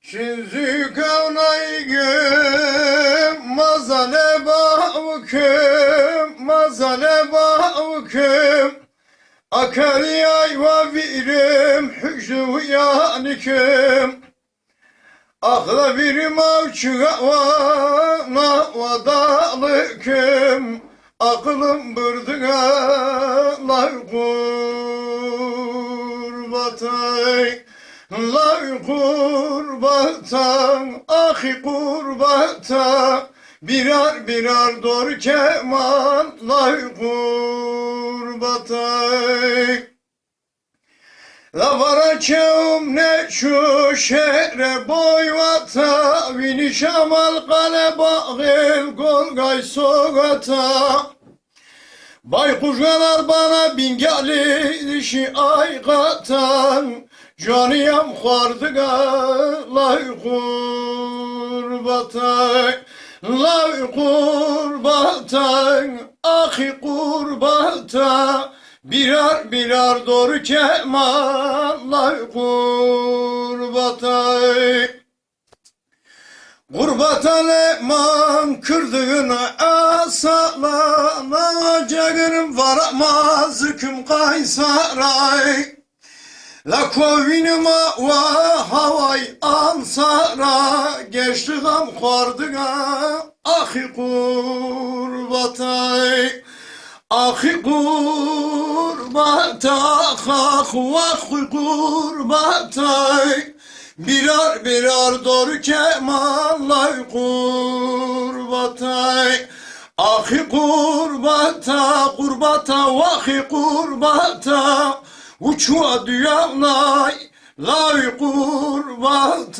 Şimdi kavnaygım mazale bakım mazale bakım Akar yayva virim hücru yanikim Akla bir mavçuğa vana vadalıkım Aklım bırdına lay kurbatay Lay kurbatan ahi kurbatan Birer birer dor keman. Lay kurbatay La varacağım ne şu şehre boy vata Vini şamal kale bağıl golgay sogata. Baykuşalar bana bin gelir işi ay katan Canıyam hardıga lay kurbatay Lay kurbatay ahi kurbata Birer birer doğru kemallar kurbatay Gurbatan eman kırdığına asalanacağım varamaz hüküm kaysaray La kovinima va havay ansara geçti gam kardıga ahi kurbatay Ahi kurbata ah vah kurbatay Birer birer doğru kemallar kurbatay Ahi kurbata kurbata vahi kurbata Uçua düyanlay lay kurbatay